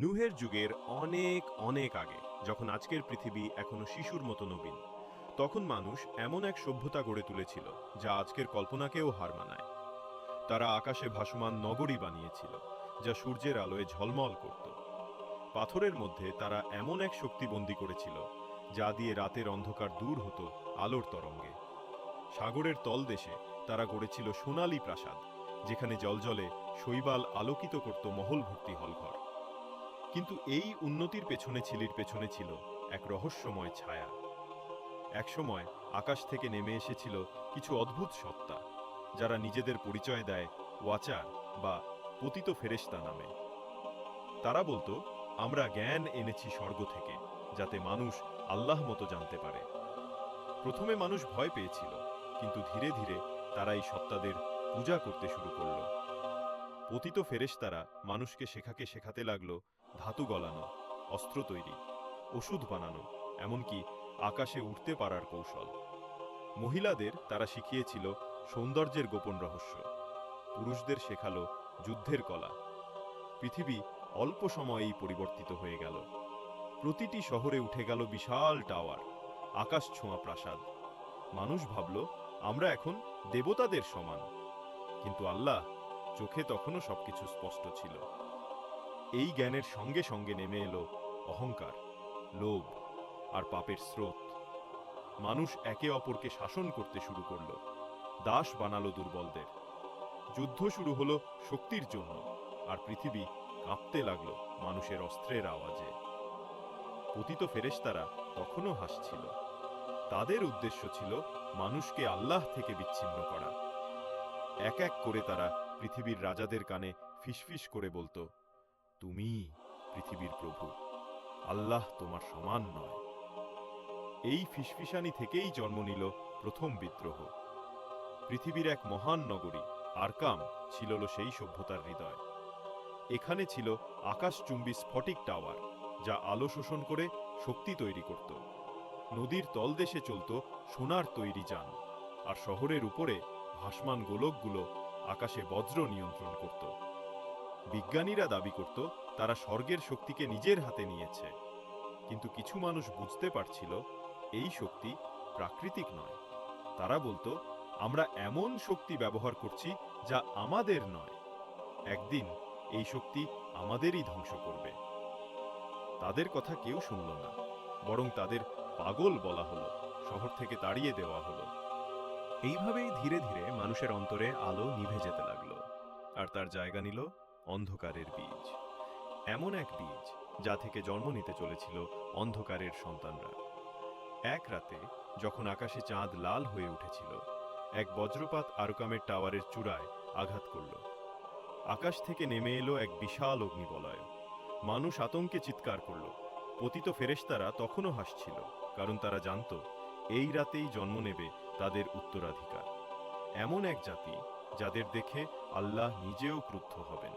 নুহের যুগের অনেক অনেক আগে, যখন আজকের পৃথিবী এখনও শিশুর মতো নবীন। তখন মানুষ এমন এক সভ্যতা গড়ে তুলেছিল, যা আজকের কল্পনাকেও হার মানায়। তারা আকাশে ভাসমান নগরী বানিয়েছিল, যা সূর্যের আলোয় ঝলমল করত। পাথরের মধ্যে তারা এমন এক শক্তি বন্দী করেছিল, যা দিয়ে রাতের অন্ধকার দূর হতো আলোর তরঙ্গে। সাগরের তলদেশে তারা গড়েছিল সোনালী প্রাসাদ, যেখানে জলজলে শৈবাল আলোকিত করত মহল ভর্তি হলঘর। কিন্তু এই উন্নতির পেছনে ছিলির পেছনে ছিল এক রহস্যময় ছায়া। একসময় আকাশ থেকে নেমে এসেছিল কিছু অদ্ভুত সত্তা, যারা নিজেদের পরিচয় দেয় ওয়াচার বা পতিত ফেরেশতা নামে। তারা বলতো, আমরা জ্ঞান এনেছি স্বর্গ থেকে, যাতে মানুষ আল্লাহ মতো জানতে পারে। প্রথমে মানুষ ভয় পেয়েছিল, কিন্তু ধীরে ধীরে তারা এই সত্তাদের পূজা করতে শুরু করল। পতিত ফেরেশতারা মানুষকে শেখাকে শেখাতে লাগল, ধাতু গলানো, অস্ত্র তৈরি, ওষুধ বানানো, এমনকি আকাশে উঠতে পারার কৌশল। মহিলাদের তারা শিখিয়েছিল সৌন্দর্যের গোপন রহস্য। পুরুষদের শেখালো যুদ্ধের কলা। পৃথিবী অল্প সময়েই পরিবর্তিত হয়ে গেল। প্রতিটি শহরে উঠে গেল বিশাল টাওয়ার, আকাশ ছোঁয়া প্রাসাদ। মানুষ ভাবল, আমরা এখন দেবতাদের সমান। কিন্তু আল্লাহ চোখে তখনও সবকিছু স্পষ্ট ছিল। এই জ্ঞানের সঙ্গে সঙ্গে নেমে এলো অহংকার, লোভ আর পাপের স্রোত। মানুষ একে অপরকে শাসন করতে শুরু করল। দাস বানালো দুর্বলদের। যুদ্ধ শুরু হলো শক্তির জন্য আর পৃথিবী কাঁপতে লাগল মানুষের অস্ত্রের আওয়াজে। পতিত ফেরেশতারা তখনও হাসছিল। তাদের উদ্দেশ্য ছিল মানুষকে আল্লাহ থেকে বিচ্ছিন্ন করা। এক এক করে তারা পৃথিবীর রাজাদের কানে ফিসফিস করে বলতো, তুমি পৃথিবীর প্রভু, আল্লাহ তোমার সমান নয়। এই ফিসফিসানি থেকেই জন্ম নিল প্রথম বিদ্রোহ। পৃথিবীর এক মহান নগরী, আরকাম ছিল সেই সভ্যতার হৃদয়। এখানে ছিল আকাশচুম্বী স্ফটিক টাওয়ার, যা আলো শোষণ করে শক্তি তৈরি করত। নদীর তলদেশে চলত সোনার তৈরি যান, আর শহরের উপরে ভাসমান গোলকগুলো আকাশে বজ্র নিয়ন্ত্রণ করত। বিজ্ঞানীরা দাবি করত, তারা স্বর্গের শক্তিকে নিজের হাতে নিয়েছে। কিন্তু কিছু মানুষ বুঝতে পারছিল, এই শক্তি প্রাকৃতিক নয়। তারা বলতো, আমরা এমন শক্তি ব্যবহার করছি যা আমাদের নয়। একদিন এই শক্তি আমাদেরই ধ্বংস করবে। তাদের কথা কেউ শুনল না, বরং তাদের পাগল বলা হলো, শহর থেকে তাড়িয়ে দেওয়া হলো। এইভাবেই ধীরে ধীরে মানুষের অন্তরে আলো নিভে যেতে লাগল, আর তার জায়গা নিল অন্ধকারের বীজ। এমন এক বীজ যা থেকে জন্ম নিতে চলেছিল অন্ধকারের সন্তানরা। এক রাতে যখন আকাশে চাঁদ লাল হয়ে উঠেছিল, এক বজ্রপাত আরকামের টাওয়ারের চূড়ায় আঘাত করল। আকাশ থেকে নেমে এলো এক বিশাল অগ্নিবলয়। মানুষ আতঙ্কে চিৎকার করল। পতিত ফেরেশতারা তখনও হাসছিল, কারণ তারা জানত এই রাতেই জন্ম নেবে তাদের উত্তরাধিকার। এমন এক জাতি যাদের দেখে আল্লাহ নিজেও ক্রুদ্ধ হবেন।